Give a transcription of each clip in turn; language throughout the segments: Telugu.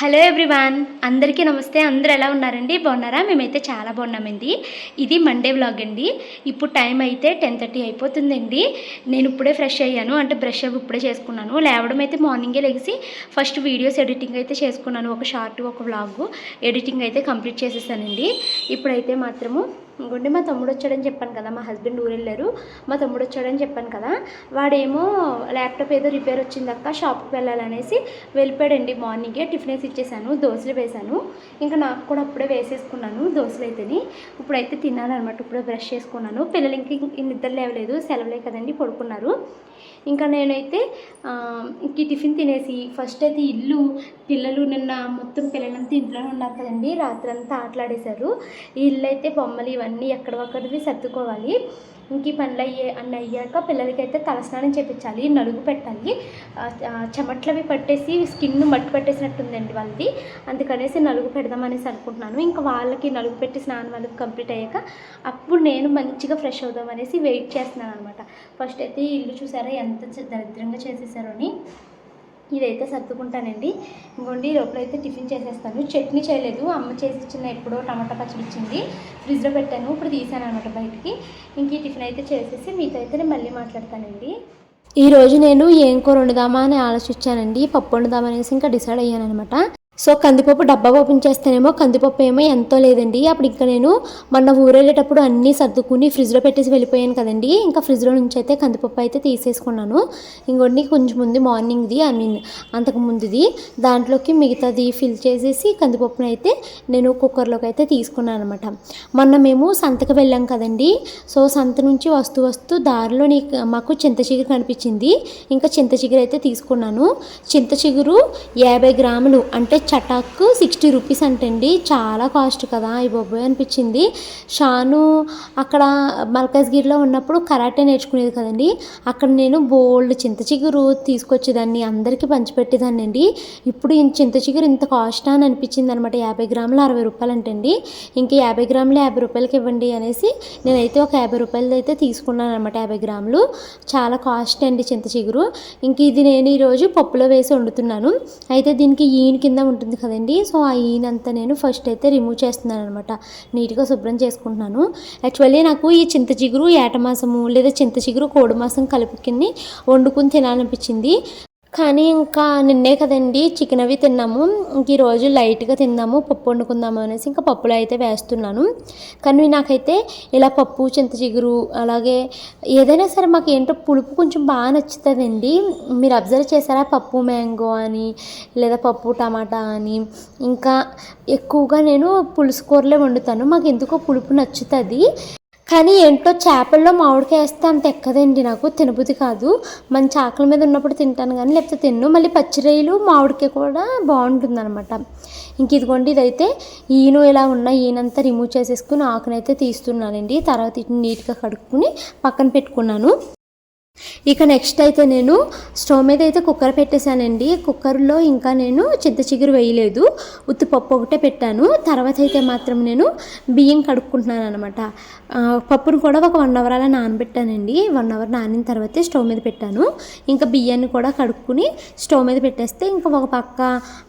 హలో ఎవ్రీవాన్ అందరికీ నమస్తే. అందరూ ఎలా ఉన్నారండి? బాగున్నారా? మేమైతే చాలా బాగున్నామండి. ఇది మండే వ్లాగ్ అండి. ఇప్పుడు టైం అయితే టెన్ థర్టీ అయిపోతుందండి. నేను ఇప్పుడే ఫ్రెష్ అయ్యాను. అంటే బ్రష్ అప్ ఇప్పుడే చేసుకున్నాను. లేవడం అయితే మార్నింగే లెగిసి ఫస్ట్ వీడియోస్ ఎడిటింగ్ అయితే చేసుకున్నాను. ఒక షార్ట్ ఒక వ్లాగ్ ఎడిటింగ్ అయితే కంప్లీట్ చేసేసానండి. ఇప్పుడైతే మాత్రము ఇంకోండి మా తమ్ముడు వచ్చాడని చెప్పాను కదా మా హస్బెండ్ ఊరు వెళ్ళారు మా తమ్ముడు వచ్చాడని చెప్పాను కదా వాడేమో ల్యాప్టాప్ ఏదో రిపేర్ వచ్చిందక్క షాప్కి వెళ్ళాలనేసి వెళ్ళిపోయాడండి మార్నింగే టిఫిన్ వేసి ఇచ్చేసాను దోశలు వేసాను ఇంకా నాకు కూడా అప్పుడే వేసేసుకున్నాను దోశలు అయితేని ఇప్పుడైతే తిన్నానమాట ఇప్పుడే బ్రష్ చేసుకున్నాను పిల్లలు ఇంక నిద్ర లేవలేదు సెలవులే కదండి పడుకున్నారు ఇంకా నేనైతే ఇంక ఈ టిఫిన్ తినేసి ఫస్ట్ అయితే ఇల్లు పిల్లలు నిన్న మొత్తం పిల్లలంతా ఇంట్లోనే ఉన్నారు కదండి రాత్రంతా ఆటలాడేశారు. ఈ ఇల్లు అయితే బొమ్మలు ఇవన్నీ ఎక్కడ ఒక్కడివి సర్దుకోవాలి. ఇంక ఈ పనులు అయ్యే అన్నీ అయ్యాక పిల్లలకైతే తలస్నానం చేపించాలి నలుగు పెట్టాలి. చెమట్లవి పట్టేసి స్కిన్ మట్టి పట్టేసినట్టుందండి వాళ్ళది. అందుకనేసి నలుగు పెడదామనేసి అనుకుంటున్నాను. ఇంకా వాళ్ళకి నలుగు పెట్టి స్నానం వాళ్ళకి కంప్లీట్ అయ్యాక అప్పుడు నేను మంచిగా ఫ్రెష్ అవుదాం అనేసి వెయిట్ చేస్తున్నాను అనమాట ఫస్ట్ అయితే ఇల్లు చూసారా ఎంత దరిద్రంగా చేసేసారో అని. ఇదైతే సర్దుకుంటానండి. ఇంకోండి లోపల అయితే టిఫిన్ చేసేస్తాను. చట్నీ చేయలేదు. అమ్మ చేసి ఇచ్చిన ఎప్పుడో టమాటా పచ్చడి ఇచ్చింది. ఫ్రిడ్జ్లో పెట్టాను. ఇప్పుడు తీసాను అనమాట బయటికి. ఇంక ఈ టిఫిన్ అయితే చేసేసి మీతో అయితే నేను మళ్ళీ మాట్లాడతానండి. ఈరోజు నేను ఏం కూర వండుదామా అని ఆలోచించానండి. పప్పు వండుదామనేసి ఇంకా డిసైడ్ అయ్యాను అనమాట సో కందిపప్పు డబ్బా ఓపెన్ చేస్తేనేమో కందిపప్పు ఏమో ఎంతో లేదండి. అప్పుడు ఇంకా నేను మొన్న ఊరెళ్ళేటప్పుడు అన్నీ సర్దుకుని ఫ్రిడ్జ్లో పెట్టేసి వెళ్ళిపోయాను కదండి. ఇంకా ఫ్రిడ్జ్లో నుంచి అయితే కందిపప్పు అయితే తీసేసుకున్నాను. ఇంకొన్ని కొంచెం ఉంది మార్నింగ్ది ఐ మీన్ అంతకు ముందుది. దాంట్లోకి మిగతాది ఫిల్ చేసేసి కందిపప్పును అయితే నేను కుక్కర్లోకి అయితే తీసుకున్నాను అనమాట మొన్న మేము సంతకు వెళ్ళాం కదండి. సో సంత నుంచి వస్తూ వస్తూ దారిలో మాకు చింత చిగురు కనిపించింది. ఇంకా చింత చిగురు అయితే తీసుకున్నాను. చింత చిగురు యాభై గ్రాములు అంటే చటాక్ సిక్స్టీ రూపీస్ అంటండి. చాలా కాస్ట్ కదా ఈ బొబ్బాయి అనిపించింది. షాను అక్కడ మల్కాజ్గిరిలో ఉన్నప్పుడు కరాటే నేర్చుకునేది కదండి. అక్కడ నేను బోల్డ్ చింత చిగురు తీసుకొచ్చేదాన్ని అందరికీ పంచిపెట్టేదాన్ని అండి ఇప్పుడు ఈ చింత చిగురు ఇంత కాస్ట్ అని అనిపించింది అనమాట యాభై గ్రాములు అరవై రూపాయలు అంటండి. ఇంక యాభై గ్రాములు యాభై రూపాయలకి ఇవ్వండి అనేసి నేనైతే ఒక యాభై రూపాయలది అయితే తీసుకున్నాను అనమాట యాభై గ్రాములు. చాలా కాస్ట్ అండి చింత చిగురు. ఇంక ఇది నేను ఈరోజు పప్పులో వేసి వండుతున్నాను. అయితే దీనికి ఈయన కింద ఉంటుంది కదండి. సో ఆ ఈనంతా నేను ఫస్ట్ అయితే రిమూవ్ చేస్తున్నాను అనమాట నీట్గా శుభ్రం చేసుకుంటున్నాను. యాక్చువల్లీ నాకు ఈ చింత చిగురు ఏటమాసము లేదా చింత చిగురు కోడి మాసం కలుపుకుని వండుకుని తినాలనిపించింది. కానీ ఇంకా నిన్నే కదండి చికెన్ అవి తిన్నాము. ఇంక ఈరోజు లైట్గా తిందాము పప్పు వండుకుందాము అనేసి ఇంకా పప్పులో అయితే వేస్తున్నాను. కానీ నాకైతే ఇలా పప్పు చింత చిగురు అలాగే ఏదైనా సరే మాకు ఏంటో పులుపు కొంచెం బాగా నచ్చుతుందండి. మీరు అబ్జర్వ్ చేశారా పప్పు మ్యాంగో అని లేదా పప్పు టమాటా అని? ఇంకా ఎక్కువగా నేను పులుసు కూరలే వండుతాను. మాకు ఎందుకో పులుపు నచ్చుతుంది. కానీ ఏంటో చేపల్లో మామిడికాయ వేస్తే అంత ఎక్కదండి నాకు తినబుద్ధి కాదు. మంచి ఆకలి మీద ఉన్నప్పుడు తింటాను కానీ లేకపోతే తిన్ను. మళ్ళీ పచ్చిరొయ్యలు మామిడికాయ కూడా బాగుంటుంది అనమాట ఇంక ఇదిగోండి ఇదైతే ఈను ఇలా ఉన్న ఈనంతా రిమూవ్ చేసేసుకుని ఆకునైతే తీస్తున్నానండి. తర్వాత ఇటు నీట్గా కడుక్కుని పక్కన పెట్టుకున్నాను. ఇక నెక్స్ట్ అయితే నేను స్టవ్ మీద అయితే కుక్కర్ పెట్టేశానండి. కుక్కర్లో ఇంకా నేను చింత చిగురు వేయలేదు. ఉత్తి పప్పు ఒకటే పెట్టాను. తర్వాత అయితే మాత్రం నేను బియ్యం కడుక్కుంటున్నాను అనమాట పప్పును కూడా ఒక వన్ అవర్ అలా నానబెట్టానండి. వన్ అవర్ నానిన తర్వాతే స్టవ్ మీద పెట్టాను. ఇంకా బియ్యాన్ని కూడా కడుక్కుని స్టవ్ మీద పెట్టేస్తే ఇంకా ఒక పక్క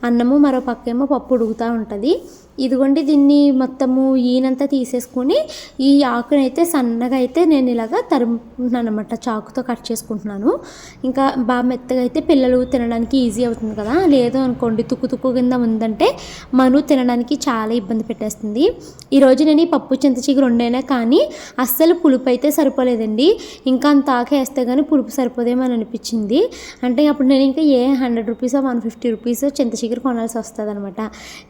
అన్నము మరో పక్క ఏమో పప్పు ఉడుకుతూ ఉంటుంది. ఇదిగోండి దీన్ని మొత్తము ఈనంతా తీసేసుకొని ఈ ఆకునైతే సన్నగా అయితే నేను ఇలాగా తరుముకుంటున్నాను అనమాట చాకుతో కట్ చేసుకుంటున్నాను. ఇంకా బాగా మెత్తగా అయితే పిల్లలు తినడానికి ఈజీ అవుతుంది కదా. లేదు అనుకోండి తుక్కు తుక్కు కింద ఉందంటే మను తినడానికి చాలా ఇబ్బంది పెట్టేస్తుంది. ఈరోజు నేను ఈ పప్పు చింత చిగురు వండైనా కానీ అస్సలు పులుపు అయితే సరిపోలేదండి. ఇంకా అంత ఆకేస్తే కానీ పులుపు సరిపోదేమో అని అనిపించింది. అంటే అప్పుడు నేను ఇంకా a hundred rupees one fifty rupees చింత చిగురు కొనాల్సి వస్తుంది అనమాట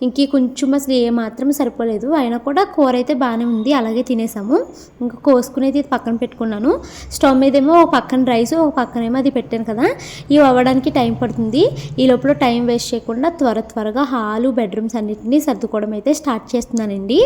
ఇంక కొంచెం అసలు ఏ మాత్రం సరిపోలేదు. అయినా కూడా కూర అయితే బాగానే ఉంది. అలాగే తినేసాము. ఇంకా కోసుకునేది పక్కన పెట్టుకున్నాను. స్టవ్ మీదేమో ఒక పక్కన రైస్ ఒక పక్కనేమో అది పెట్టాను కదా. ఇవి అవ్వడానికి టైం పడుతుంది. ఈ లోపల టైం వేస్ట్ చేయకుండా త్వర త్వరగా హాలు బెడ్రూమ్స్ అన్నింటినీ సర్దుకోవడం అయితే స్టార్ట్ చేస్తున్నానండి.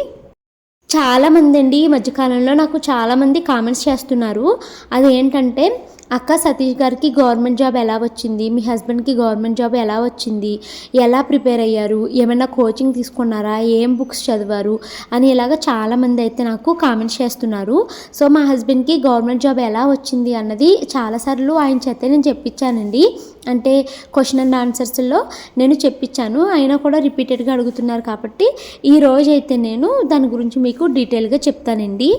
చాలామంది అండి ఈ మధ్యకాలంలో నాకు చాలామంది కామెంట్స్ చేస్తున్నారు. అది ఏంటంటే అక్క సతీష్ గారికి గవర్నమెంట్ జాబ్ ఎలా వచ్చింది? మీ హస్బెండ్కి గవర్నమెంట్ జాబ్ ఎలా వచ్చింది? ఎలా ప్రిపేర్ అయ్యారు? ఏమైనా కోచింగ్ తీసుకున్నారా? ఏం బుక్స్ చదివారు? అని ఇలాగ చాలామంది అయితే నాకు కామెంట్స్ చేస్తున్నారు. సో మా హస్బెండ్కి గవర్నమెంట్ జాబ్ ఎలా వచ్చింది అన్నది చాలాసార్లు ఆయన చేత నేను చెప్పించానండి అంటే క్వశ్చన్ అండ్ ఆన్సర్స్లో నేను చెప్పించాను అయినా కూడా రిపీటెడ్గా అడుగుతున్నారు కాబట్టి ఈ రోజు అయితే నేను దాని గురించి మీకు డీటెయిల్గా చెప్తానండి.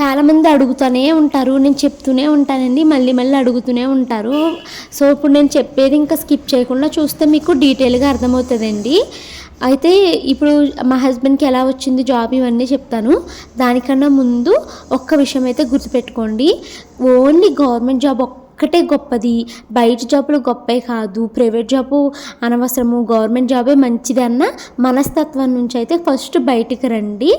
చాలామంది అడుగుతూనే ఉంటారు నేను చెప్తూనే ఉంటానండి మళ్ళీ మళ్ళీ అడుగుతూనే ఉంటారు. సో ఇప్పుడు నేను చెప్పేది ఇంకా స్కిప్ చేయకుండా చూస్తే మీకు డీటెయిల్గా అర్థమవుతుందండి. అయితే ఇప్పుడు మా హస్బెండ్కి ఎలా వచ్చింది జాబ్ ఇవన్నీ చెప్తాను. దానికన్నా ముందు ఒక్క విషయం అయితే గుర్తుపెట్టుకోండి. ఓన్లీ గవర్నమెంట్ జాబ్ ఒక్క ఒక్కటే గొప్పది. బయట జాబులు గొప్పే కాదు. Private job అనవసరము. గవర్నమెంట్ జాబే మంచిది అన్న మనస్తత్వం నుంచి అయితే ఫస్ట్ బయటికి రండి.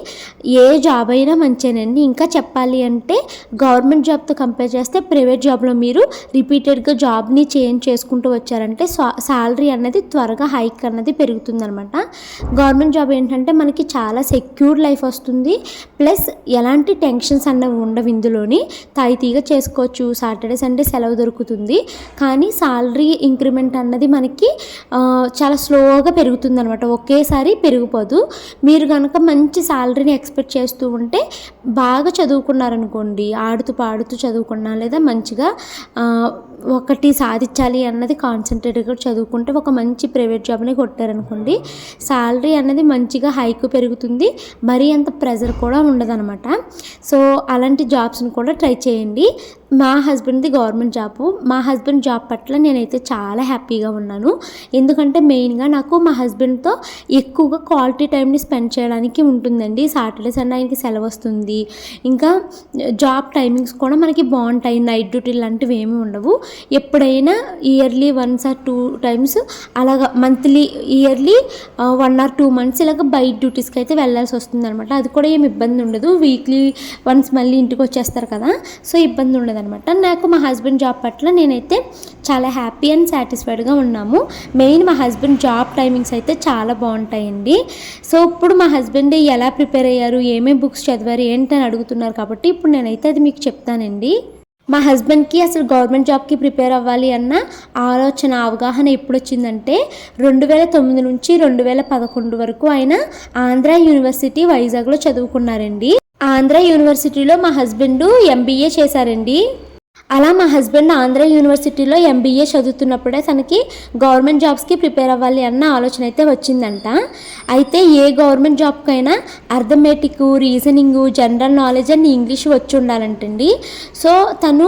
ఏ జాబ్ అయినా మంచిదేనండి. ఇంకా చెప్పాలి అంటే గవర్నమెంట్ జాబ్తో కంపేర్ చేస్తే ప్రైవేట్ జాబ్లో మీరు రిపీటెడ్గా జాబ్ని చేంజ్ చేసుకుంటూ వచ్చారంటే సాలరీ అన్నది త్వరగా హైక్ అన్నది పెరుగుతుందనమాట గవర్నమెంట్ జాబ్ ఏంటంటే మనకి చాలా సెక్యూర్ లైఫ్ వస్తుంది. ప్లస్ ఎలాంటి టెన్షన్స్ అన్నవి ఉండవు ఇందులోని. తాయితీగా చేసుకోవచ్చు. సాటర్డే సండే సెలవు దొరుకుతుంది. కానీ సాలరీ ఇంక్రిమెంట్ అన్నది మనకి చాలా స్లోగా పెరుగుతుంది అనమాట ఒకేసారి పెరిగిపోదు. మీరు కనుక మంచి సాలరీని ఎక్స్పెక్ట్ చేస్తూ ఉంటే బాగా చదువుకున్నారనుకోండి ఆడుతూ పాడుతూ చదువుకున్నా లేదా మంచిగా ఒకటి సాధించాలి అన్నది కాన్సన్ట్రేట్గా చదువుకుంటే ఒక మంచి ప్రైవేట్ జాబ్ని కొట్టారనుకోండి శాలరీ అనేది మంచిగా హైక్ పెరుగుతుంది మరీ అంత ప్రెజర్ కూడా ఉండదన్నమాట. సో అలాంటి జాబ్స్ని కూడా ట్రై చేయండి. మా హస్బెండ్ది గవర్నమెంట్ జాబ్ మా హస్బెండ్ జాబ్ పట్ల నేనైతే చాలా హ్యాపీగా ఉన్నాను. ఎందుకంటే మెయిన్గా నాకు మా హస్బెండ్తో ఎక్కువగా క్వాలిటీ టైంని స్పెండ్ చేయడానికి ఉంటుందండి. సాటర్డే సండే ఆయనకి సెలవు వస్తుంది. ఇంకా జాబ్ టైమింగ్స్ కూడా మనకి బాగుంటాయి నైట్ డ్యూటీ లాంటివి ఏమీ ఉండవు. ఎప్పుడైనా yearly once or two times అలాగా monthly yearly one or two months ఇలాగ బయట డ్యూటీస్కి అయితే వెళ్ళాల్సి వస్తుంది అనమాట అది కూడా ఏమి ఇబ్బంది ఉండదు. వీక్లీ వన్స్ మళ్ళీ ఇంటికి వచ్చేస్తారు కదా సో ఇబ్బంది ఉండదు అనమాట నాకు మా హస్బెండ్ జాబ్ పట్ల నేనైతే చాలా హ్యాపీ అండ్ సాటిస్ఫైడ్గా ఉన్నాము. మెయిన్ మా హస్బెండ్ జాబ్ టైమింగ్స్ అయితే చాలా బాగుంటాయండి. సో ఇప్పుడు మా హస్బెండ్ ఎలా ప్రిపేర్ అయ్యారు? ఏమేమి బుక్స్ చదివారు? ఏంటని అడుగుతున్నారు కాబట్టి ఇప్పుడు నేనైతే అది మీకు చెప్తానండి. మా హస్బెండ్కి అసలు గవర్నమెంట్ జాబ్కి ప్రిపేర్ అవ్వాలి అన్న ఆలోచన అవగాహన ఎప్పుడు వచ్చిందంటే రెండు వేల తొమ్మిది నుంచి రెండు వేల పదకొండు వరకు ఆయన ఆంధ్ర యూనివర్సిటీ వైజాగ్లో చదువుకున్నారండి. ఆంధ్ర యూనివర్సిటీలో మా హస్బెండ్ ఎంబీఏ చేశారండి. అలా మా హస్బెండ్ ఆంధ్ర యూనివర్సిటీలో ఎంబీఏ చదువుతున్నప్పుడే తనకి గవర్నమెంట్ జాబ్స్కి ప్రిపేర్ అవ్వాలి అన్న ఆలోచన అయితే వచ్చిందంట. అయితే ఏ government జాబ్కైనా arithmetic reasoning general knowledge and English వచ్చి ఉండాలంటండి. సో తను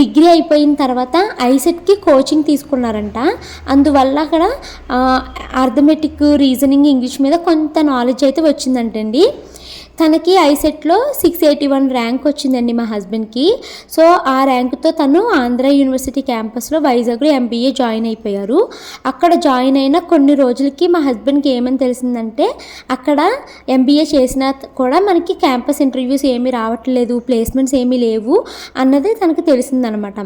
డిగ్రీ అయిపోయిన తర్వాత ఐసెట్కి కోచింగ్ తీసుకున్నారంట. అందువల్ల అక్కడ అర్థమెటిక్ రీజనింగ్ ఇంగ్లీష్ మీద కొంత నాలెడ్జ్ అయితే వచ్చిందంటండి. తనకి ఐసెట్లో సిక్స్ ఎయిటీ వన్ ర్యాంక్ వచ్చిందండి మా హస్బెండ్కి. సో ఆ ర్యాంక్తో తను ఆంధ్ర యూనివర్సిటీ క్యాంపస్లో వైజాగ్లో ఎంబీఏ జాయిన్ అయిపోయారు. అక్కడ జాయిన్ అయిన కొన్ని రోజులకి మా హస్బెండ్కి ఏమని తెలిసిందంటే అక్కడ ఎంబీఏ చేసినా కూడా మనకి క్యాంపస్ ఇంటర్వ్యూస్ ఏమీ రావట్లేదు ప్లేస్మెంట్స్ ఏమీ లేవు అన్నది తనకు తెలిసిందనమాట.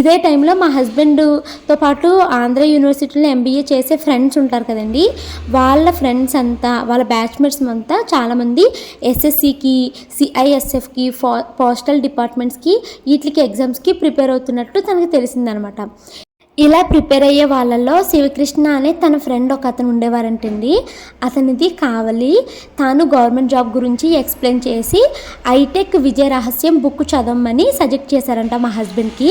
ఇదే టైంలో మా హస్బెండ్తో పాటు ఆంధ్ర యూనివర్సిటీలో ఎంబీఏ చేసే ఫ్రెండ్స్ ఉంటారు కదండి వాళ్ళ ఫ్రెండ్స్ అంతా వాళ్ళ బ్యాచ్మేట్స్ అంతా చాలామంది ఎస్ఎస్సికి సిఐఎస్ఎఫ్కి పోస్టల్ డిపార్ట్మెంట్స్కి వీటికి ఎగ్జామ్స్కి ప్రిపేర్ అవుతున్నట్టు తనకు తెలిసిందనమాట. ఇలా ప్రిపేర్ అయ్యే వాళ్ళల్లో శివకృష్ణ అనే తన ఫ్రెండ్ ఒక అతను ఉండేవారంటండి. అతనిది కావాలి. తాను గవర్నమెంట్ జాబ్ గురించి ఎక్స్ప్లెయిన్ చేసి ఐటెక్ విజయ రహస్యం బుక్ చదవమని సజెక్ట్ చేశారంట మా హస్బెండ్కి.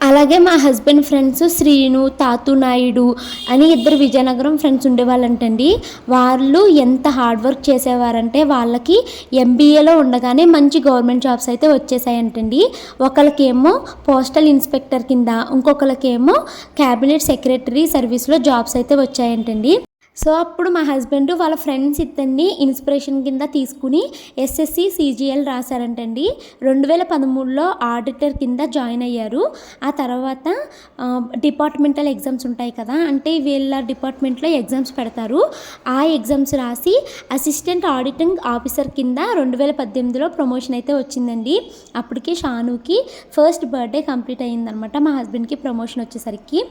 అలాగే మా హస్బెండ్ ఫ్రెండ్స్ శ్రీను తాతు నాయుడు అని ఇద్దరు విజయనగరం ఫ్రెండ్స్ ఉండేవాళ్ళంటండి. వాళ్ళు ఎంత హార్డ్ వర్క్ చేసేవారంటే వాళ్ళకి ఎంబీఏలో ఉండగానే మంచి గవర్నమెంట్ జాబ్స్ అయితే వచ్చేసాయంటండి. ఒకరికేమో పోస్టల్ ఇన్స్పెక్టర్ కింద ఇంకొకరికేమో క్యాబినెట్ సెక్రటరీ సర్వీస్లో జాబ్స్ అయితే వచ్చాయంటండి. సో అప్పుడు మా హస్బెండ్ వాళ్ళ ఫ్రెండ్స్ ఇద్దరిని ఇన్స్పిరేషన్ కింద తీసుకుని ఎస్ఎస్సి సీజీఎల్ రాశారంటండి. రెండు వేల పదమూడులో ఆడిటర్ కింద జాయిన్ అయ్యారు. ఆ తర్వాత డిపార్ట్మెంటల్ ఎగ్జామ్స్ ఉంటాయి కదా అంటే వీళ్ళ డిపార్ట్మెంట్లో ఎగ్జామ్స్ పెడతారు. ఆ ఎగ్జామ్స్ రాసి అసిస్టెంట్ ఆడిటింగ్ ఆఫీసర్ కింద రెండు వేల పద్దెనిమిదిలో ప్రమోషన్ అయితే వచ్చిందండి. అప్పటికి షానుకి ఫస్ట్ బర్త్డే కంప్లీట్ అయ్యిందనమాట మా హస్బెండ్కి ప్రమోషన్ వచ్చేసరికి.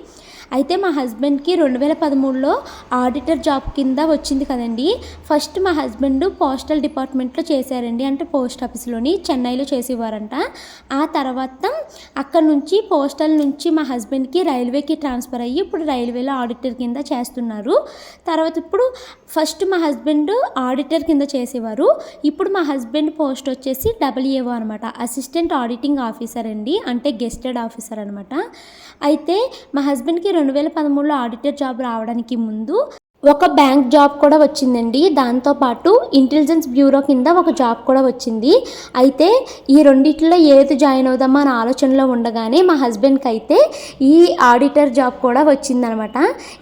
అయితే మా హస్బెండ్కి రెండు వేల పదమూడులో ఆడిటర్ ఆడిటర్ జాబ్ కింద వచ్చింది కదండి. ఫస్ట్ మా హస్బెండ్ పోస్టల్ డిపార్ట్మెంట్లో చేశారండి. అంటే పోస్ట్ ఆఫీస్లోని చెన్నైలో చేసేవారంట. ఆ తర్వాత అక్కడ నుంచి పోస్టల్ నుంచి మా హస్బెండ్కి రైల్వేకి ట్రాన్స్ఫర్ అయ్యి ఇప్పుడు రైల్వేలో ఆడిటర్ కింద చేస్తున్నారు. తర్వాత ఇప్పుడు ఫస్ట్ మా హస్బెండ్ ఆడిటర్ కింద చేసేవారు. ఇప్పుడు మా హస్బెండ్ పోస్ట్ వచ్చేసి డబ్ల్యూఏఓ అనమాట. అసిస్టెంట్ ఆడిటింగ్ ఆఫీసర్ అండి. అంటే గెస్టెడ్ ఆఫీసర్ అనమాట. అయితే మా హస్బెండ్కి రెండు వేల పదమూడులో ఆడిటర్ జాబ్ రావడానికి ముందు ఒక బ్యాంక్ జాబ్ కూడా వచ్చిందండి. దాంతోపాటు ఇంటెలిజెన్స్ బ్యూరో కింద ఒక జాబ్ కూడా వచ్చింది. అయితే ఈ రెండిట్లో ఏది జాయిన్ అవుదామా అని ఆలోచనలో ఉండగానే మా హస్బెండ్కి అయితే ఈ ఆడిటర్ జాబ్ కూడా వచ్చిందనమాట.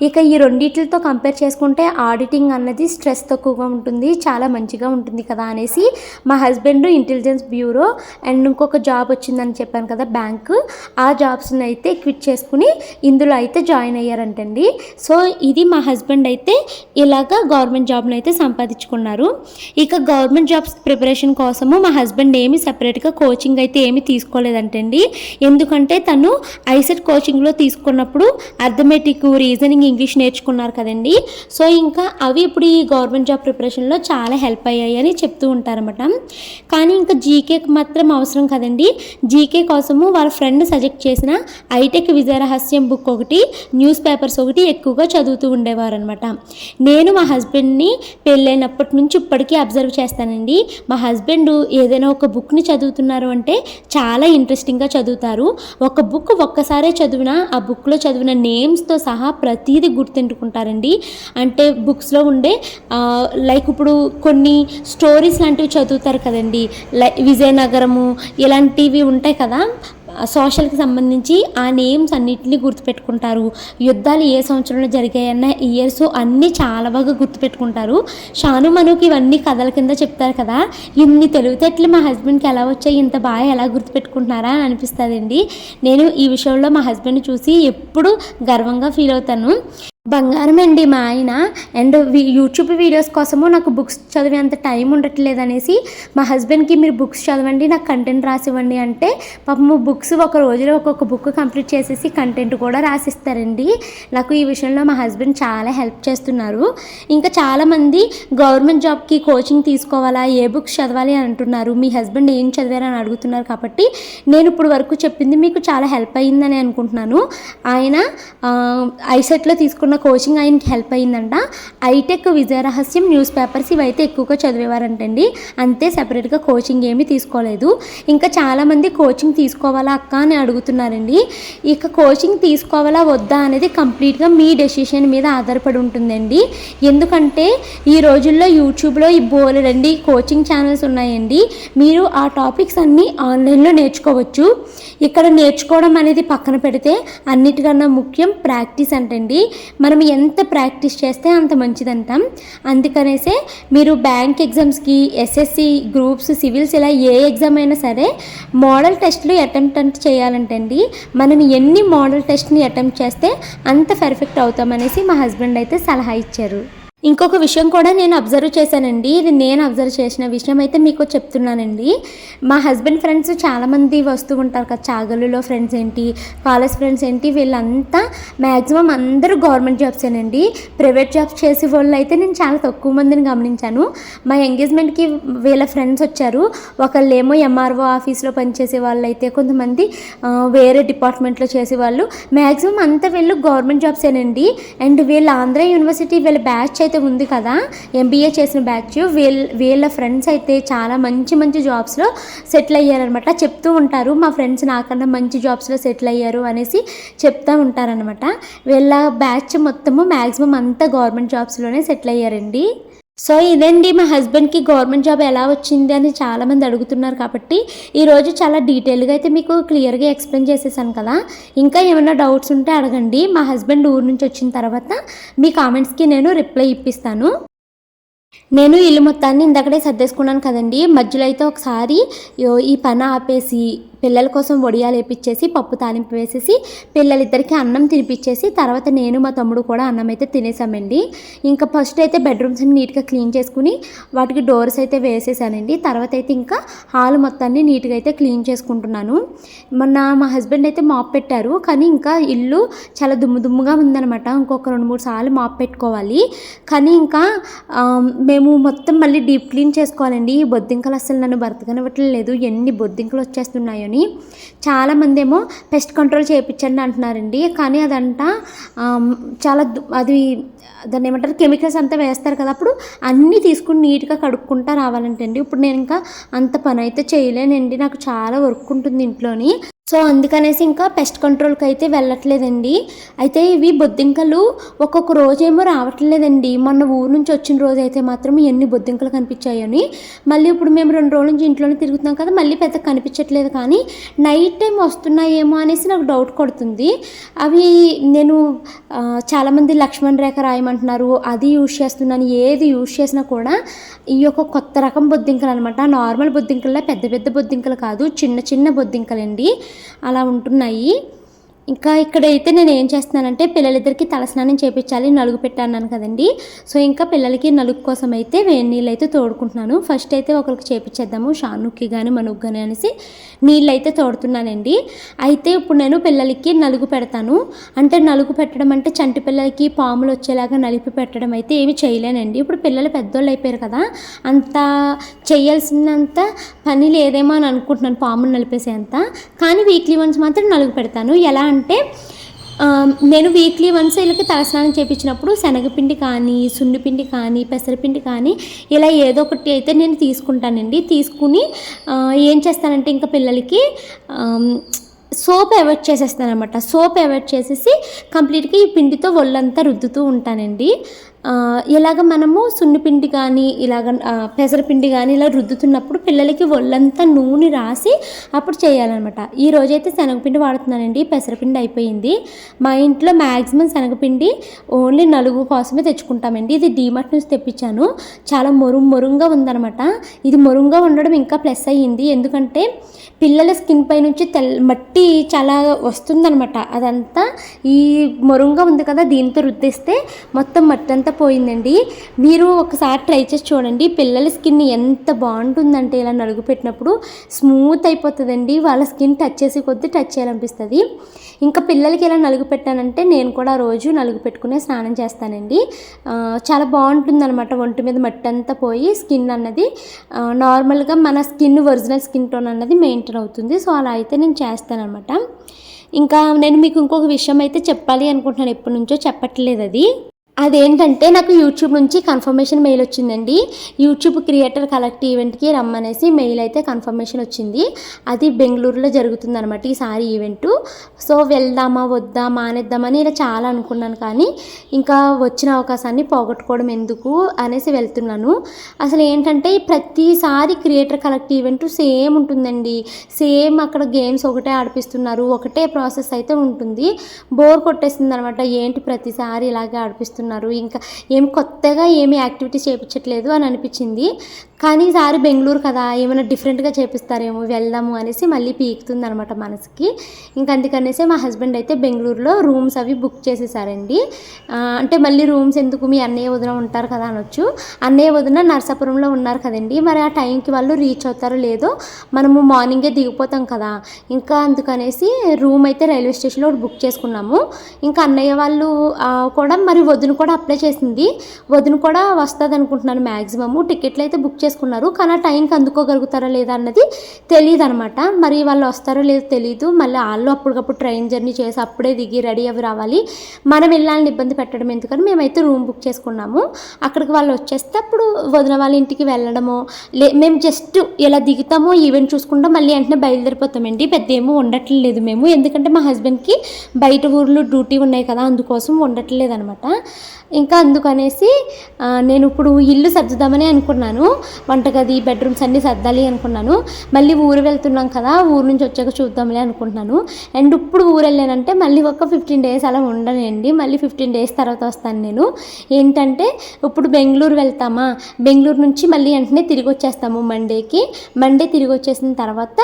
ఇక ఈ రెండిట్లతో కంపేర్ చేసుకుంటే ఆడిటింగ్ అన్నది స్ట్రెస్ తక్కువగా ఉంటుంది చాలా మంచిగా ఉంటుంది కదా అనేసి మా హస్బెండ్ ఇంటెలిజెన్స్ బ్యూరో అండ్ ఇంకొక జాబ్ వచ్చిందని చెప్పాను కదా బ్యాంక్. ఆ జాబ్స్ని అయితే క్విట్ చేసుకుని ఇందులో అయితే జాయిన్ అయ్యారంటండి. సో ఇది మా హస్బెండ్ అయితే ఇలాగా గవర్నమెంట్ జాబ్ను అయితే సంపాదించుకున్నారు. ఇక గవర్నమెంట్ జాబ్స్ ప్రిపరేషన్ కోసము మా హస్బెండ్ ఏమి సపరేట్గా కోచింగ్ అయితే ఏమి తీసుకోలేదంటండి. ఎందుకంటే తను ఐసెట్ కోచింగ్లో తీసుకున్నప్పుడు అర్థమెటిక్ రీజనింగ్ ఇంగ్లీష్ నేర్చుకున్నారు కదండి. సో ఇంకా అవి ఇప్పుడు ఈ గవర్నమెంట్ జాబ్ ప్రిపరేషన్లో చాలా హెల్ప్ అయ్యాయి అని చెప్తూ ఉంటారన్నమాట. కానీ ఇంకా జీకేకి మాత్రం అవసరం కదండి. జీకే కోసము వాళ్ళ ఫ్రెండ్ సజెక్ట్ చేసిన ఐటెక్ విజయ రహస్యం బుక్ ఒకటి న్యూస్ పేపర్స్ ఒకటి ఎక్కువగా చదువుతూ ఉండేవారు అనమాట నేను మా హస్బెండ్ని పెళ్ళైనప్పటి నుంచి ఇప్పటికీ అబ్జర్వ్ చేస్తానండి. మా హస్బెండ్ ఏదైనా ఒక బుక్ని చదువుతున్నారు అంటే చాలా ఇంట్రెస్టింగ్గా చదువుతారు. ఒక బుక్ ఒక్కసారే చదివినా ఆ బుక్లో చదివిన నేమ్స్తో సహా ప్రతీది గుర్తుంటుకుంటారండి అంటే బుక్స్లో ఉండే లైక్ ఇప్పుడు కొన్ని స్టోరీస్ లాంటివి చదువుతారు కదండి. లై విజయనగరము ఇలాంటివి ఉంటాయి కదా. సోషల్కి సంబంధించి ఆ నేమ్స్ అన్నిటిని గుర్తుపెట్టుకుంటారు. యుద్ధాలు ఏ సంవత్సరంలో జరిగాయన్న ఇయర్స్ అన్నీ చాలా బాగా గుర్తుపెట్టుకుంటారు. షాను మనకి ఇవన్నీ కథల కింద చెప్తారు కదా. ఇన్ని తెలివితేటలు మా హస్బెండ్కి ఎలా వచ్చాయి ఇంత బాగా ఎలా గుర్తుపెట్టుకుంటున్నారా అని అనిపిస్తుందండి. నేను ఈ విషయంలో మా హస్బెండ్ చూసి ఎప్పుడు గర్వంగా ఫీల్ అవుతాను. బంగారం అండి మా ఆయన. అండ్ యూట్యూబ్ వీడియోస్ కోసము నాకు బుక్స్ చదివేంత టైం ఉండట్లేదు అనేసి మా హస్బెండ్కి మీరు బుక్స్ చదవండి నాకు కంటెంట్ రాసివ్వండి అంటే పాపము బుక్స్ ఒక రోజులో ఒక్కొక్క బుక్ కంప్లీట్ చేసేసి కంటెంట్ కూడా రాసిస్తారండి. నాకు ఈ విషయంలో మా హస్బెండ్ చాలా హెల్ప్ చేస్తున్నారు. ఇంకా చాలామంది గవర్నమెంట్ జాబ్కి కోచింగ్ తీసుకోవాలా ఏ బుక్స్ చదవాలి అని అంటున్నారు. మీ హస్బెండ్ ఏం చదివారని అడుగుతున్నారు కాబట్టి నేను ఇప్పుడు వరకు చెప్పింది మీకు చాలా హెల్ప్ అయ్యిందని అనుకుంటున్నాను. ఆయన ఐసెట్లో తీసుకున్న కోచింగ్ ఆయనకి హెల్ప్ అయ్యిందంట ఐటెక్ విజయ రహస్యం న్యూస్ పేపర్స్ ఇవైతే ఎక్కువగా చదివేవారంటండి. అంతే సపరేట్గా కోచింగ్ ఏమీ తీసుకోలేదు. ఇంకా చాలామంది కోచింగ్ తీసుకోవాలా అక్క అని అడుగుతున్నారండి. ఇక కోచింగ్ తీసుకోవాలా వద్దా అనేది కంప్లీట్గా మీ డెసిషన్ మీద ఆధారపడి ఉంటుందండి. ఎందుకంటే ఈ రోజుల్లో యూట్యూబ్లో ఈ బోలెడండి కోచింగ్ ఛానల్స్ ఉన్నాయండి. మీరు ఆ టాపిక్స్ అన్నీ ఆన్లైన్లో నేర్చుకోవచ్చు. ఇక్కడ నేర్చుకోవడం అనేది పక్కన పెడితే అన్నిటికన్నా ముఖ్యం ప్రాక్టీస్ అంటండి. మనం ఎంత ప్రాక్టీస్ చేస్తే అంత మంచిదంటాం. అందుకనేసే మీరు బ్యాంక్ ఎగ్జామ్స్కి ఎస్ఎస్సి గ్రూప్స్ సివిల్స్ ఇలా ఏ ఎగ్జామ్ అయినా సరే మోడల్ టెస్ట్లు అటెంప్ట్ అంటే చేయాలంటే అండి మనం ఎన్ని మోడల్ టెస్ట్ని అటెంప్ట్ చేస్తే అంత పర్ఫెక్ట్ అవుతామనేసి మా హస్బెండ్ అయితే సలహా ఇచ్చారు. ఇంకొక విషయం కూడా నేను అబ్జర్వ్ చేశానండి. ఇది నేను అబ్జర్వ్ చేసిన విషయం అయితే మీకు చెప్తున్నానండి. మా హస్బెండ్ ఫ్రెండ్స్ చాలామంది వస్తూ ఉంటారు కదా చాగలులో ఫ్రెండ్స్ ఏంటి కాలేజ్ ఫ్రెండ్స్ ఏంటి వీళ్ళంతా మ్యాక్సిమం అందరూ గవర్నమెంట్ జాబ్సేనండి ప్రైవేట్ జాబ్స్ చేసే వాళ్ళు అయితే నేను చాలా తక్కువ మందిని గమనించాను. మా ఎంగేజ్మెంట్కి వీళ్ళ ఫ్రెండ్స్ వచ్చారు. ఒకళ్ళేమో ఎంఆర్ఓ ఆఫీస్లో పనిచేసే వాళ్ళు అయితే కొంతమంది వేరే డిపార్ట్మెంట్లో చేసేవాళ్ళు మ్యాక్సిమం అంతా వీళ్ళు గవర్నమెంట్ జాబ్సేనండి అండ్ వీళ్ళ ఆంధ్ర యూనివర్సిటీ వీళ్ళ బ్యాచ్ అయితే ఉంది కదా ఎంబీఏ చేసిన బ్యాచ్ వీళ్ళ వీళ్ళ ఫ్రెండ్స్ అయితే చాలా మంచి మంచి జాబ్స్లో సెటిల్ అయ్యారనమాట చెప్తూ ఉంటారు మా ఫ్రెండ్స్ నాకన్నా మంచి జాబ్స్లో సెటిల్ అయ్యారు అనేసి చెప్తూ ఉంటారనమాట వీళ్ళ బ్యాచ్ మొత్తము మ్యాక్సిమం అంతా గవర్నమెంట్ జాబ్స్లోనే సెటిల్ అయ్యారండి. సో ఇదండి మా హస్బెండ్కి గవర్నమెంట్ జాబ్ ఎలా వచ్చింది అని చాలామంది అడుగుతున్నారు కాబట్టి ఈరోజు చాలా డీటెయిల్గా అయితే మీకు క్లియర్గా ఎక్స్ప్లెయిన్ చేసేసాను కదా. ఇంకా ఏమైనా డౌట్స్ ఉంటే అడగండి. మా హస్బెండ్ ఊరు నుంచి వచ్చిన తర్వాత మీ కామెంట్స్కి నేను రిప్లై ఇప్పిస్తాను. నేను ఇల్లు మొత్తాన్ని ఇందాకడే సర్దేసుకున్నాను కదండి. మధ్యలో అయితే ఒకసారి ఈ పని ఆపేసి పిల్లల కోసం వడియాలు వేపించేసి పప్పు తాలింపు వేసేసి పిల్లలిద్దరికీ అన్నం తినిపించేసి తర్వాత నేను మా తమ్ముడు కూడా అన్నం అయితే తినేసామండి. ఇంకా ఫస్ట్ అయితే బెడ్రూమ్స్ నీట్గా క్లీన్ చేసుకుని వాటికి డోర్స్ అయితే వేసేసానండి. తర్వాత అయితే ఇంకా హాల్ మొత్తాన్ని నీట్గా అయితే క్లీన్ చేసుకుంటున్నాను. మొన్న మా హస్బెండ్ అయితే మాప్ పెట్టారు కానీ ఇంకా ఇల్లు చాలా దుమ్ము దుమ్ముగా ఉందనమాట ఇంకొక రెండు మూడు సార్లు మాప్ పెట్టుకోవాలి. కానీ ఇంకా మేము మొత్తం మళ్ళీ డీప్ క్లీన్ చేసుకోవాలండి. ఈ బొద్దింకలు అసలు నన్ను బ్రతకనివ్వట్లేదు ఎన్ని బొద్దింకలు అని. చాలామంది ఏమో పెస్ట్ కంట్రోల్ చేయించండి అంటున్నారండి. కానీ అదంట చాలా దు- అది దాన్ని ఏమంటారు కెమికల్స్ అంతా వేస్తారు కదా. అప్పుడు అన్నీ తీసుకుని నీట్గా కడుక్కుంటా రావాలంటండి. ఇప్పుడు నేను ఇంకా అంత పని అయితే చేయలేనండి. నాకు చాలా వర్క్ ఉంటుంది ఇంట్లోని. సో అందుకనేసి ఇంకా పెస్ట్ కంట్రోల్కి అయితే వెళ్ళట్లేదండి. అయితే ఇవి బొద్దింకలు ఒక్కొక్క రోజేమో రావట్లేదండి. మొన్న ఊరు నుంచి వచ్చిన రోజు అయితే మాత్రం ఎన్ని బొద్దింకలు కనిపించాయని. మళ్ళీ ఇప్పుడు మేము రెండు రోజుల నుంచి ఇంట్లోనే తిరుగుతున్నాం కదా మళ్ళీ పెద్ద కనిపించట్లేదు కానీ నైట్ టైం వస్తున్నాయేమో అనేసి నాకు డౌట్ కొడుతుంది. అవి నేను చాలామంది లక్ష్మణ్ రేఖ రాయమంటున్నారు అది యూజ్ చేస్తున్నాను ఏది యూజ్ చేసినా కూడా ఈ యొక్క కొత్త రకం బొద్దింకలు అనమాట నార్మల్ బొద్దింకల్లో పెద్ద పెద్ద బొద్దింకలు కాదు చిన్న చిన్న బొద్దింకలండి. అలా ఉంటున్నాయి. ఇంకా ఇక్కడైతే నేను ఏం చేస్తున్నానంటే పిల్లలిద్దరికి తలస్నానం చేపించాలి నలుగు పెట్టాను కదండి. సో ఇంకా పిల్లలకి నలుగు కోసం అయితే వేడి నీళ్ళు అయితే తోడుకుంటున్నాను. ఫస్ట్ అయితే ఒకరికి చేపించేద్దాము షానుక్కి కానీ మనకు కానీ అనేసి నీళ్ళు అయితే తోడుతున్నానండి. అయితే ఇప్పుడు నేను పిల్లలకి నలుగు పెడతాను. అంటే నలుగు పెట్టడం అంటే చంటి పిల్లలకి పాములు వచ్చేలాగా నలిపి పెట్టడం అయితే ఏమి చేయలేనండి. ఇప్పుడు పిల్లలు పెద్దోళ్ళు అయిపోయారు కదా అంత చేయాల్సినంత పని లేదేమో అని అనుకుంటున్నాను పాములు నలిపేసేంత. కానీ వీక్లీ వన్స్ మాత్రం నలుగు పెడతాను. ఎలా అంటే నేను వీక్లీ వన్స్ వీళ్ళకి తలస్నానం చేయించినప్పుడు శనగపిండి కానీ సున్నిపిండి కానీ పెసరపిండి కానీ ఇలా ఏదో ఒకటి అయితే నేను తీసుకుంటానండి. తీసుకుని ఏం చేస్తానంటే ఇంకా పిల్లలకి సోప్ అవాయిడ్ చేసేస్తాను అనమాట సోప్ అవాయిడ్ చేసేసి కంప్లీట్గా ఈ పిండితో ఒళ్ళంతా రుద్దుతూ ఉంటానండి. ఇలాగ మనము సున్నిపిండి కానీ ఇలాగ పెసరపిండి కానీ ఇలా రుద్దుతున్నప్పుడు పిల్లలకి ఒళ్ళంతా నూనె రాసి అప్పుడు చేయాలన్నమాట. ఈ రోజైతే శనగపిండి వాడుతున్నానండి. పెసరపిండి అయిపోయింది. మా ఇంట్లో మ్యాక్సిమం శనగపిండి ఓన్లీ నలుగు కోసమే తెచ్చుకుంటామండి. ఇది డీమార్ట్ నుంచి తెప్పించాను. చాలా మొరుం మొరుంగా ఉందన్నమాట. ఇది మొరుంగా ఉండడం ఇంకా ప్లస్ అయ్యింది. ఎందుకంటే పిల్లల స్కిన్ పై నుంచి తెల్ మట్టి చాలా వస్తుందనమాట అదంతా ఈ మురుంగా ఉంది కదా దీంతో రుద్దిస్తే మొత్తం మట్టి అంతా పోయిందండి. మీరు ఒకసారి ట్రై చేసి చూడండి పిల్లల స్కిన్ ఎంత బాగుంటుందంటే ఇలా నలుగు పెట్టినప్పుడు స్మూత్ అయిపోతుందండి. వాళ్ళ స్కిన్ టచ్ చేసి కొద్దీ టచ్ చేయాలనిపిస్తుంది. ఇంకా పిల్లలకి ఇలా నలుగు పెట్టానంటే నేను కూడా రోజు నలుగు పెట్టుకునే స్నానం చేస్తానండి. చాలా బాగుంటుంది అనమాట ఒంటి మీద మట్టి అంతా పోయి స్కిన్ అన్నది. నార్మల్గా మన స్కిన్ ఒరిజినల్ స్కిన్ టోన్ అన్నది మెయింటైన్ అవుతుంది సో అలా అయితే నేను చేస్తానమాట ఇంకా నేను మీకు ఇంకొక విషయం అయితే చెప్పాలి అనుకుంటున్నాను. ఎప్పటి నుంచో చెప్పట్లేదు అది. అదేంటంటే నాకు యూట్యూబ్ నుంచి కన్ఫర్మేషన్ మెయిల్ వచ్చిందండి. యూట్యూబ్ క్రియేటర్ కలెక్ట్ ఈవెంట్కి రమ్మనేసి మెయిల్ అయితే కన్ఫర్మేషన్ వచ్చింది. అది బెంగళూరులో జరుగుతుందనమాట ఈసారి ఈవెంట్ సో వెళ్దామా వద్దా మానేద్దామని ఇలా చాలా అనుకున్నాను కానీ ఇంకా వచ్చిన అవకాశాన్ని పోగొట్టుకోవడం ఎందుకు అనేసి వెళ్తున్నాను. అసలు ఏంటంటే ప్రతిసారి క్రియేటర్ కలెక్ట్ ఈవెంట్ సేమ్ ఉంటుందండి. సేమ్ అక్కడ గేమ్స్ ఒకటే ఆడిపిస్తున్నారు. ఒకటే ప్రాసెస్ అయితే ఉంటుంది. బోర్ కొట్టేస్తుంది అనమాట ఏంటి ప్రతిసారి ఇలాగే ఆడిపిస్తున్నారు? ఇంకా ఏం కొత్తగా ఏమి యాక్టివిటీస్ చేయించట్లేదు అని అనిపించింది. కానీ ఈసారి బెంగళూరు కదా ఏమైనా డిఫరెంట్గా చేపిస్తారేమో వెళ్దాము అనేసి మళ్ళీ పీకుతుంది అనమాట మనసుకి. ఇంకా అందుకనేసి మా హస్బెండ్ అయితే బెంగళూరులో రూమ్స్ అవి బుక్ చేసేసారండి. అంటే మళ్ళీ రూమ్స్ ఎందుకు మీ అన్నయ్య వదిన ఉంటారు కదా అనొచ్చు. అన్నయ్య వదిన నర్సాపురంలో ఉన్నారు కదండి మరి ఆ టైంకి వాళ్ళు రీచ్ అవుతారో లేదో మనము మార్నింగే దిగిపోతాం కదా. ఇంకా అందుకనేసి రూమ్ అయితే రైల్వే స్టేషన్లో ఒకటి బుక్ చేసుకున్నాము. ఇంకా అన్నయ్య వాళ్ళు కూడా మరి వదిన కూడా అప్లై చేసింది. వదిన కూడా వస్తుంది అనుకుంటున్నాను మ్యాక్సిమము టికెట్లు అయితే బుక్ చేసుకున్నారు. కానీ ఆ టైంకి అందుకోగలుగుతారా లేదా అన్నది తెలియదు అనమాట మరి వాళ్ళు వస్తారో లేదో తెలియదు మళ్ళీ వాళ్ళు అప్పటికప్పుడు ట్రైన్ జర్నీ చేసి అప్పుడే దిగి రెడీ అవి రావాలి. మనం వెళ్ళాలని ఇబ్బంది పెట్టడం ఎందుకని మేమైతే రూమ్ బుక్ చేసుకున్నాము. అక్కడికి వాళ్ళు వచ్చేస్తే అప్పుడు వదిన వాళ్ళ ఇంటికి వెళ్ళడమో లే మేము జస్ట్ ఎలా దిగుతామో ఈవెంట్ చూసుకుంటాం మళ్ళీ వెంటనే బయలుదేరిపోతామండి. పెద్ద ఏమో ఉండట్లేదు మేము. ఎందుకంటే మా హస్బెండ్కి బయట ఊర్లో డ్యూటీ ఉన్నాయి కదా అందుకోసం ఉండట్లేదు అనమాట ఇంకా అందుకనేసి నేను ఇప్పుడు ఇల్లు సర్దుదామని అనుకున్నాను. వంటగది బెడ్రూమ్స్ అన్నీ సర్దాలి అనుకున్నాను. మళ్ళీ ఊరు వెళ్తున్నాం కదా ఊరు నుంచి వచ్చాక చూద్దాంలే అనుకుంటున్నాను. అండ్ ఇప్పుడు ఊరు వెళ్ళానంటే మళ్ళీ ఒక ఫిఫ్టీన్ డేస్ అలా ఉండనండి. మళ్ళీ ఫిఫ్టీన్ డేస్ తర్వాత వస్తాను నేను. ఏంటంటే ఇప్పుడు బెంగళూరు వెళ్తామా? బెంగళూరు నుంచి మళ్ళీ వెంటనే తిరిగి వచ్చేస్తాము మండేకి మండే తిరిగి వచ్చేసిన తర్వాత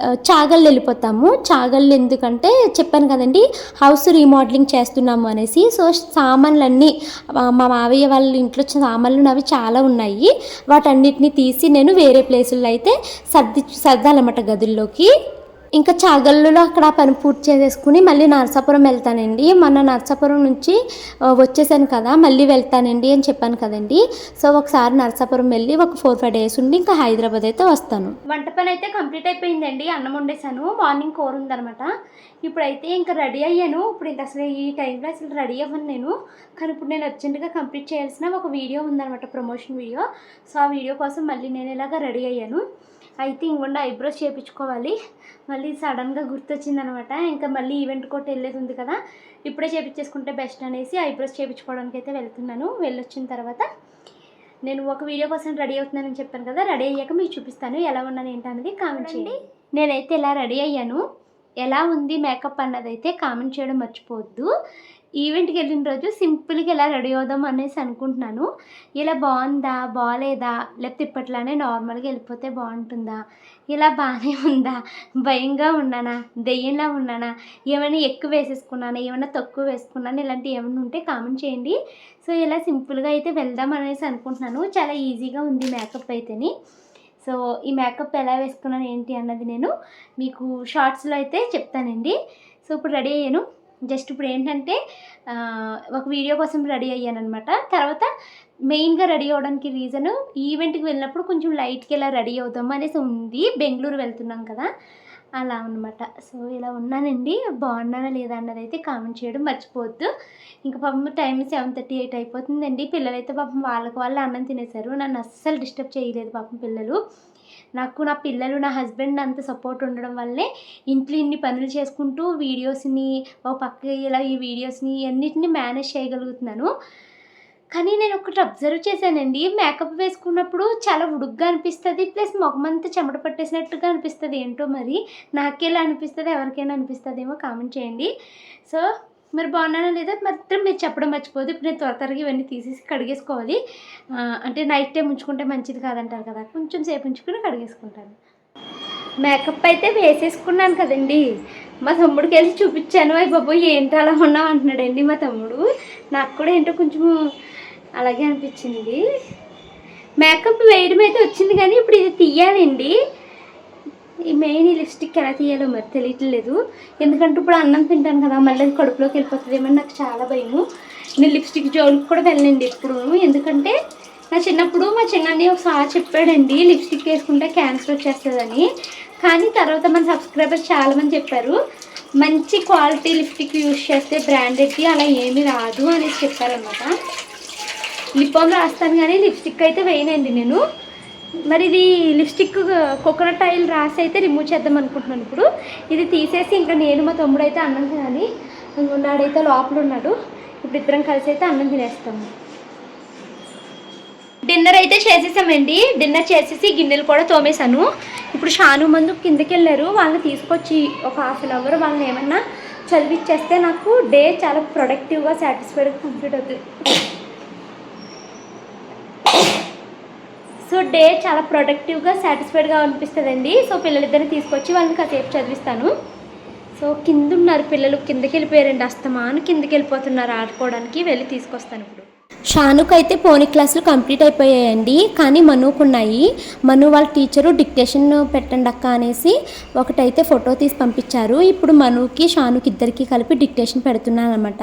ఆ, చాగల్ వెళ్ళిపోతాము. చాగల్ ఎందుకంటే చెప్పాను కదండి హౌస్ రీమోడలింగ్ చేస్తున్నాము అనేసి. సో సామాన్లన్నీ మా మావయ్య వాళ్ళ ఇంట్లో సామాన్లు అవి చాలా ఉన్నాయి. వాటన్ని వీటిని తీసి నేను వేరే ప్లేసుల్లో అయితే సర్ది సర్దాలన్నమాట గదుల్లోకి. ఇంకా చాగల్లులో అక్కడ పని పూర్తి చేసేసుకుని మళ్ళీ నరసాపురం వెళ్తానండి. మొన్న నరసాపురం నుంచి వచ్చేసాను కదా మళ్ళీ వెళ్తానండి అని చెప్పాను కదండి. సో ఒకసారి నరసాపురం వెళ్ళి ఒక ఫోర్ ఫైవ్ డేస్ ఉండి ఇంకా హైదరాబాద్ అయితే వస్తాను. వంట పని అయితే కంప్లీట్ అయిపోయిందండి. అన్నం వండేసాను మార్నింగ్ కూర ఉందనమాట ఇప్పుడైతే ఇంకా రెడీ అయ్యాను. ఇప్పుడు ఇంకా అసలు ఈ టైంలో అసలు రెడీ అవ్వను నేను. కానీ ఇప్పుడు నేను అర్జెంటుగా కంప్లీట్ చేయాల్సిన ఒక వీడియో ఉందనమాట ప్రమోషన్ వీడియో. సో ఆ వీడియో కోసం మళ్ళీ నేను ఇలాగ రెడీ అయ్యాను. అయితే ఇంకొండ ఐబ్రోస్ చేయించుకోవాలి మళ్ళీ సడన్గా గుర్తొచ్చిందనమాట. ఇంకా మళ్ళీ ఈవెంట్ కోట్ వెళ్ళేది ఉంది కదా ఇప్పుడే చేపించేసుకుంటే బెస్ట్ అనేసి ఐబ్రోస్ చేయించుకోవడానికి అయితే వెళ్తున్నాను. వెళ్ళొచ్చిన తర్వాత నేను ఒక వీడియో కోసం రెడీ అవుతున్నానని చెప్పాను కదా రెడీ అయ్యాక మీకు చూపిస్తాను. ఎలా ఉన్నాను ఏంటనేది కామెంట్ చేయండి. నేనైతే ఇలా రెడీ అయ్యాను. ఎలా ఉంది మేకప్ అన్నది అయితే కామెంట్ చేయడం మర్చిపోవద్దు. ఈవెంట్కి వెళ్ళిన రోజు సింపుల్గా ఇలా రెడీ అవుదాం అనేసి అనుకుంటున్నాను. ఇలా బాగుందా బాగాలేదా లేకపోతే ఇప్పట్లానే నార్మల్గా వెళ్ళిపోతే బాగుంటుందా ఇలా బాగానే ఉందా భయంగా ఉన్నానా దెయ్యంలా ఉన్నానా ఏమైనా ఎక్కువ వేసేసుకున్నానా ఏమైనా తక్కువ వేసుకున్నాను ఇలాంటివి ఏమైనా ఉంటే కామెంట్ చేయండి. సో ఇలా సింపుల్గా అయితే వెళ్దాం అనేసి అనుకుంటున్నాను. చాలా ఈజీగా ఉంది మేకప్ అయితేని. సో ఈ మేకప్ ఎలా వేసుకున్నాను ఏంటి అన్నది నేను మీకు షార్ట్స్లో అయితే చెప్తానండి. సో ఇప్పుడు రెడీ అయ్యాను. జస్ట్ ఇప్పుడు ఏంటంటే ఒక వీడియో కోసం రెడీ అయ్యాను అనమాట తర్వాత మెయిన్గా రెడీ అవ్వడానికి రీజను ఈవెంట్కి వెళ్ళినప్పుడు కొంచెం లైట్కి ఇలా రెడీ అవుదాం అనేసి ఉంది. బెంగళూరు వెళ్తున్నాం కదా అలా అనమాట సో ఇలా ఉన్నానండి. బాగున్నానా లేదా అన్నది అయితే కామెంట్ చేయడం మర్చిపోవద్దు. ఇంకా పాపం టైం సెవెన్ థర్టీ ఎయిట్ అయిపోతుందండి. పిల్లలైతే పాపం వాళ్ళకి వాళ్ళు అన్నం తినేశారు. నన్ను అస్సలు డిస్టర్బ్ చేయలేదు పాపం పిల్లలు. నాకు నా పిల్లలు నా హస్బెండ్ అంత సపోర్ట్ ఉండడం వల్లే ఇంట్లో ఇన్ని పనులు చేసుకుంటూ వీడియోస్ని ఓ పక్క ఇలా ఈ వీడియోస్ని అన్నిటిని మేనేజ్ చేయగలుగుతున్నాను. కానీ నేను ఒకటి అబ్జర్వ్ చేశానండి మేకప్ వేసుకున్నప్పుడు చాలా ఉడుగ్గా అనిపిస్తుంది ప్లస్ మొగమంతా చెమట పట్టేసినట్టుగా అనిపిస్తుంది. ఏంటో మరి నాకేలా అనిపిస్తుంది ఎవరికైనా అనిపిస్తుందేమో కామెంట్ చేయండి. సో మరి బాగున్నానా లేదా మాత్రం మీరు చెప్పడం మర్చిపోదు ఇప్పుడు నేను త్వర త్వరగా ఇవన్నీ తీసేసి కడిగేసుకోవాలి. అంటే నైట్ టైం ఉంచుకుంటే మంచిది కాదంటారు కదా. కొంచెం సేపు ఉంచుకుని కడిగేసుకుంటాను. మేకప్ అయితే వేసేసుకున్నాను కదండి. మా తమ్ముడికి వెళ్ళి చూపించాను. అయ్యి బాబోయ్ ఏంటి అలా ఉన్నావు అంటున్నాడండి మా తమ్ముడు. నాకు కూడా ఏంటో కొంచెం అలాగే అనిపించింది. మేకప్ వేయడం అయితే వచ్చింది కానీ ఇప్పుడు ఇది తీయాలండి. ఈ మెయిన్ ఈ లిప్స్టిక్ ఎలా తీయాలో మరి తెలియట్లేదు. ఎందుకంటే ఇప్పుడు అన్నం తింటాను కదా మళ్ళీ అది కడుపులోకి వెళ్ళిపోతుందేమో నాకు చాలా భయము. నేను లిప్స్టిక్ జోలికి కూడా వెళ్ళండి ఎప్పుడు. ఎందుకంటే నా చిన్నప్పుడు మా చిన్నన్ని ఒకసారి చెప్పాడండి లిప్స్టిక్ వేసుకుంటే క్యాన్సర్ వచ్చేస్తుందని. కానీ తర్వాత మన సబ్స్క్రైబర్స్ చాలామంది చెప్పారు మంచి క్వాలిటీ లిప్స్టిక్ యూజ్ చేస్తే బ్రాండెడ్ది అలా ఏమీ రాదు అనేసి చెప్పారనమాట లిప్ బామ్ రాస్తాను కానీ లిప్స్టిక్ అయితే వేయనండి నేను. మరి ఇది లిప్స్టిక్ కోకోనట్ ఆయిల్ రాసి అయితే రిమూవ్ చేద్దాం అనుకుంటున్నాను ఇప్పుడు. ఇది తీసేసి ఇంకా నేను మా తమ్ముడు అయితే అన్నం తినాలి. ఉన్నాడైతే లోపల ఉన్నాడు. ఇప్పుడు ఇద్దరం కలిసి అయితే అన్నం తినేస్తాము డిన్నర్ అయితే చేసేసామండి. డిన్నర్ చేసేసి గిన్నెలు కూడా తోమేశాను. ఇప్పుడు షాను మందు కిందకి వెళ్ళారు. వాళ్ళని తీసుకొచ్చి ఒక హాఫ్ అన్ అవర్ వాళ్ళని ఏమన్నా చదివిచ్చేస్తే నాకు డే చాలా ప్రొడక్టివ్గా సాటిస్ఫైడ్గా కంప్లీట్ అవుతుంది. డే చాలా ప్రొడక్టివ్గా సాటిస్ఫైడ్గా అనిపిస్తుందండి. సో పిల్లలిద్దరిని తీసుకొచ్చి వాళ్ళని కాసేపు చదివిస్తాను. సో కింద ఉన్నారు పిల్లలు కిందకి వెళ్ళిపోయారండి అస్తమాను కిందకి వెళ్ళిపోతున్నారు ఆడుకోవడానికి. వెళ్ళి తీసుకొస్తాను ఇప్పుడు. షానుకు అయితే పోనీ క్లాసులు కంప్లీట్ అయిపోయాయండి. కానీ మనుకున్నాయి. మను వాళ్ళ టీచరు డిక్టేషన్ పెట్టండి అక్క అనేసి ఒకటైతే ఫోటో తీసి పంపించారు. ఇప్పుడు మనుకి షానుకి ఇద్దరికి కలిపి డిక్టేషన్ పెడుతున్నాను అనమాట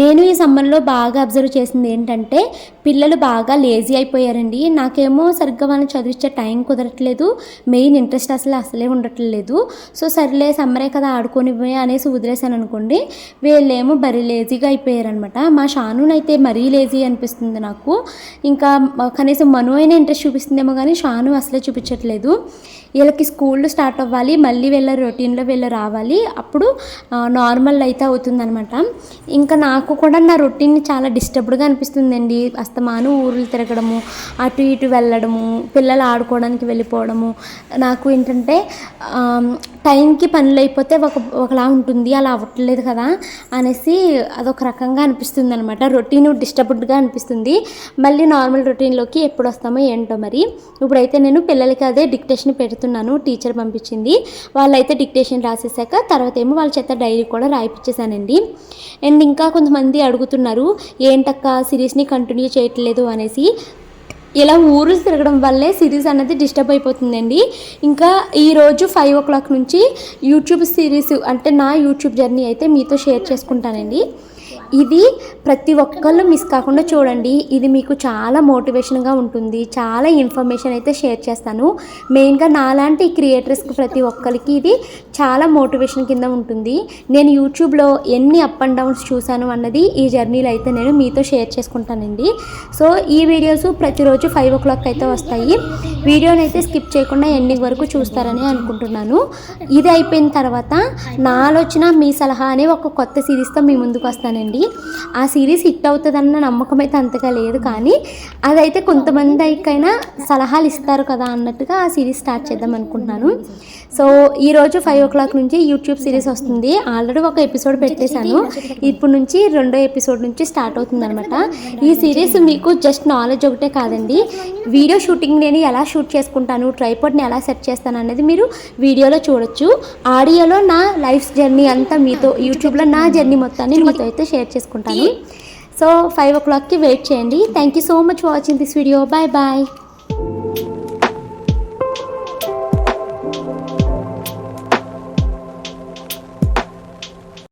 నేను ఈ సమ్మర్లో బాగా అబ్జర్వ్ చేసింది ఏంటంటే పిల్లలు బాగా లేజీ అయిపోయారండి. నాకేమో సరిగ్గా వాళ్ళని చదివించే టైం కుదరట్లేదు. మెయిన్ ఇంట్రెస్ట్ అసలు అసలే ఉండట్లేదు. సో సర్లే సమ్మరే కదా ఆడుకొని అనేసి వదిలేసాను అనుకోండి వీళ్ళేమో బరీ లేజీగా అయిపోయారనమాట మా షానునైతే మరీ లేజీ అనిపిస్తుంది నాకు. ఇంకా కనీసం మను అయినా ఇంట్రెస్ట్ చూపిస్తుందేమో కానీ షాను అసలే చూపించట్లేదు. వీళ్ళకి స్కూళ్ళు స్టార్ట్ అవ్వాలి మళ్ళీ వీళ్ళ రొటీన్లో వీళ్ళు రావాలి. అప్పుడు నార్మల్ అయితే అవుతుందన్నమాట. ఇంకా నాకు కూడా నా రొటీన్ చాలా డిస్టర్బ్డ్గా అనిపిస్తుందండి. అస్తమాను ఊర్లు తిరగడము అటు ఇటు వెళ్ళడము పిల్లలు ఆడుకోవడానికి వెళ్ళిపోవడము. నాకు ఏంటంటే టైంకి పనులు అయిపోతే ఒక ఒకలా ఉంటుంది అలా అవ్వట్లేదు కదా అనేసి అదొక రకంగా అనిపిస్తుంది అనమాట రొటీన్ డిస్టర్బ్డ్గా అనిపిస్తుంది. మళ్ళీ నార్మల్ రొటీన్లోకి ఎప్పుడు వస్తామో ఏంటో మరి. ఇప్పుడైతే నేను పిల్లలకి అదే డిక్టేషన్ పెడుతున్నాను టీచర్ పంపించింది. వాళ్ళైతే డిక్టేషన్ రాసేసాక తర్వాత ఏమో వాళ్ళ చేత డైరీ కూడా రాయిపించేశానండి అండ్ ఇంకా కొంతమంది అడుగుతున్నారు ఏంటక్క సిరీస్ని కంటిన్యూ చేయట్లేదు? అనేసి. ఇలా ఊరు తిరగడం వల్లే సిరీస్ అనేది డిస్టర్బ్ అయిపోతుందండి. ఇంకా ఈరోజు ఫైవ్ ఓ క్లాక్ నుంచి యూట్యూబ్ సిరీస్ అంటే నా యూట్యూబ్ జర్నీ అయితే మీతో షేర్ చేసుకుంటానండి. ఇది ప్రతి ఒక్కళ్ళు మిస్ కాకుండా చూడండి. ఇది మీకు చాలా మోటివేషన్గా ఉంటుంది. చాలా ఇన్ఫర్మేషన్ అయితే షేర్ చేస్తాను. మెయిన్గా నాలాంటి క్రియేటర్స్కి ప్రతి ఒక్కరికి ఇది చాలా మోటివేషన్ కింద ఉంటుంది. నేను యూట్యూబ్లో ఎన్ని అప్ అండ్ డౌన్స్ చూశాను అన్నది ఈ జర్నీలో అయితే నేను మీతో షేర్ చేసుకుంటానండి. సో ఈ వీడియోస్ ప్రతిరోజు ఫైవ్ ఓ క్లాక్ అయితే వస్తాయి. వీడియోని అయితే స్కిప్ చేయకుండా ఎండింగ్ వరకు చూస్తారని అనుకుంటున్నాను. ఇది అయిపోయిన తర్వాత నా ఆలోచన మీ సలహా అనే ఒక కొత్త సిరీస్తో మీ ముందుకు వస్తానండి. ఆ సిరీస్ హిట్ అవుతుందన్న నమ్మకం అయితే అంతగా లేదు. కానీ అదైతే కొంతమందికైనా సలహాలు ఇస్తారు కదా అన్నట్టుగా ఆ సిరీస్ స్టార్ట్ చేద్దాం అనుకుంటున్నాను. సో ఈరోజు ఫైవ్ ఓ క్లాక్ నుంచి యూట్యూబ్ సిరీస్ వస్తుంది. ఆల్రెడీ ఒక ఎపిసోడ్ పెట్టేశాను. ఇప్పుడు నుంచి రెండో ఎపిసోడ్ నుంచి స్టార్ట్ అవుతుంది ఈ సిరీస్ మీకు జస్ట్ నాలెడ్జ్ ఒకటే కాదండి. వీడియో షూటింగ్ నేను ఎలా షూట్ చేసుకుంటాను ట్రైపోర్ట్ని ఎలా సెట్ చేస్తాను అనేది మీరు వీడియోలో చూడొచ్చు. ఆడియోలో నా లైఫ్ జర్నీ అంతా మీతో యూట్యూబ్లో నా జర్నీ మొత్తాన్ని మీతో అయితే షేర్ షేర్ చేసుకుంటాను. సో ఫైవ్ ఓ క్లాక్కి వెయిట్ చేయండి thank you so much watching this video bye bye